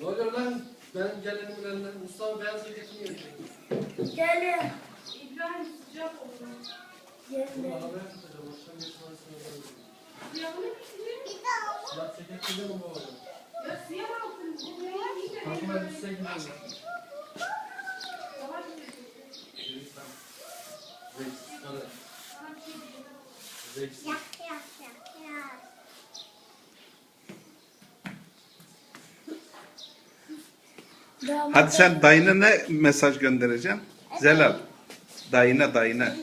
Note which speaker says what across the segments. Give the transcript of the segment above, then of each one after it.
Speaker 1: Ne oluyor lan? Ben gelenimin elinden Mustafa beyaz ceketimi getirdim.
Speaker 2: Gelin.
Speaker 3: İbrahim sıcak olur.
Speaker 1: Bu
Speaker 2: Gelin.
Speaker 1: arabaya tutacağım. Akşam geçmezsene ben.
Speaker 3: Siyahını bitirir.
Speaker 1: Siyah gidiyor mu bu?
Speaker 3: Ya siyah altın.
Speaker 1: Takım elbise
Speaker 3: güzel.
Speaker 1: Reis. Reis. Reis.
Speaker 2: Damat
Speaker 4: Hadi sen dayına ne mesaj göndereceksin? Zelal. Dayına dayına.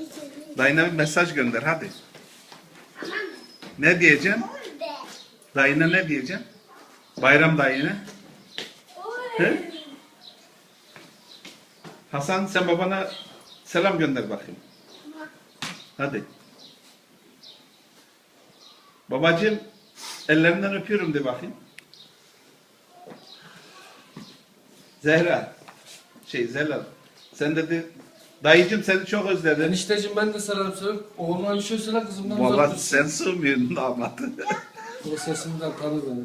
Speaker 4: Dayına bir mesaj gönder hadi. Ne diyeceksin? Dayına ne diyeceksin? Bayram dayına. He? Hasan sen babana selam gönder bakayım. Hadi. Babacığım ellerinden öpüyorum de bakayım. Zehra. Şey Zelal. Sen dedi dayıcım seni çok özledim.
Speaker 1: Enişteciğim ben de selam söyle. Oğluna bir şey söyle kızımdan uzak
Speaker 4: Vallahi
Speaker 1: dursun.
Speaker 4: sen sığmıyorsun damadı.
Speaker 1: O sesimden tanı beni.